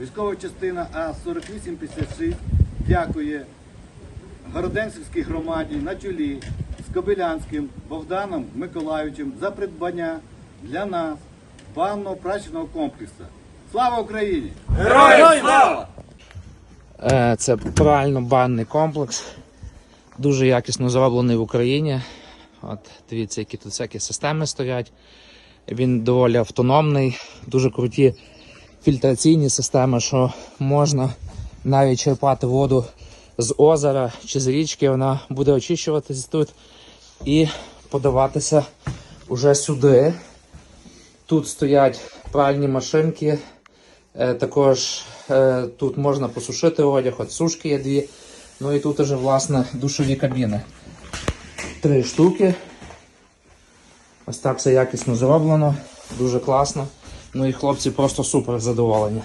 військова частина А4856 дякує Городенській громаді на чолі з Кобилянським Богданом Миколаївичем за придбання для нас банно прачечного комплексу. Слава Україні! Е, Це прально-банний комплекс. Дуже якісно зроблений в Україні. От, дивіться, які тут всякі системи стоять. Він доволі автономний, дуже круті фільтраційні системи, що можна навіть черпати воду з озера чи з річки, вона буде очищуватися тут і подаватися уже сюди. Тут стоять пральні машинки. Е, Також е, тут можна посушити одяг, от сушки є дві. Ну і тут уже власне душові кабіни. Три штуки. Ось так все якісно зроблено, дуже класно. Ну і хлопці просто супер задоволені.